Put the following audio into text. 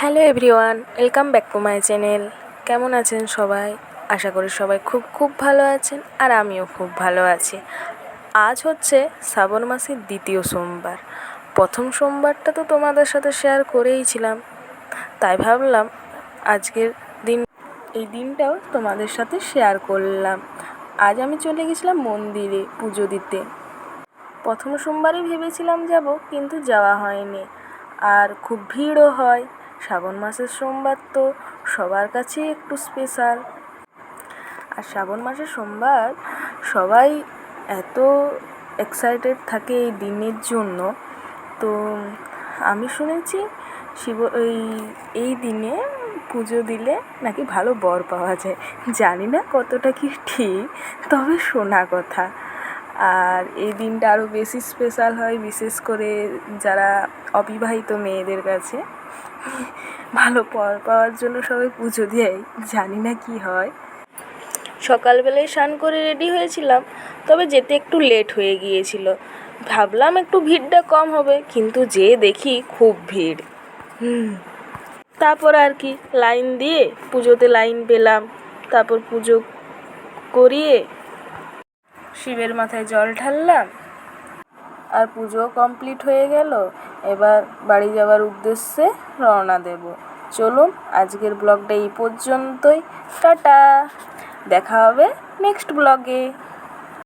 Hello everyone, welcome back to my channel. কেমন আছেন সবাই? আশা করি সবাই খুব খুব ভালো আছেন আর আমিও খুব ভালো আছি। আজ হচ্ছে শ্রাবণ মাসের দ্বিতীয় সোমবার। প্রথম সোমবারটা তো তোমাদের সাথে শেয়ার করেইছিলাম তাই ভাবলাম আজকের দিন, এই দিনটাও তোমাদের সাথে শেয়ার করলাম। আজ আমি চলে গেছিলাম মন্দিরে পুজো দিতে। প্রথম সোমবারই ভেবেছিলাম যাব, কিন্তু যাওয়া হয়নি। আর খুব ভিড়ও হয়। শ্রাবণ মাসের সোমবার তো সবার কাছেই একটু স্পেশাল আর শ্রাবণ মাসের সোমবার সবাই এত এক্সাইটেড থাকে এই দিনের জন্য। তো আমি শুনেছি শিব, এই এই দিনে পুজো দিলে নাকি ভালো বর পাওয়া যায়। জানি না কতটা কি ঠিক, তবে শোনা কথা। আর এই দিনটা আরও বেশি স্পেশাল হয়, বিশেষ করে যারা অবিবাহিত মেয়েদের কাছে। ভালো বর পাওয়ার জন্য সবাই পুজো দেয়, জানি না কি হয়। সকালবেলায় স্নান করে রেডি হয়েছিলাম, তবে যেতে একটু লেট হয়ে গিয়েছিল। ভাবলাম একটু ভিড়টা কম হবে, কিন্তু যে দেখি খুব ভিড়। হুম, তারপর আর কি লাইন দিয়ে পুজোতে লাইন পেলাম। তারপর পুজো করিয়ে শিবের মাথায় জল ঢাললাম। আর পুজো কমপ্লিট হয়ে গেল, এবার বাড়ি যাওয়ার উদ্দেশ্যে রওনা দেব। চলুন, আজকের ব্লগটা এই পর্যন্তই। টাটা! দেখা হবে নেক্সট ব্লগে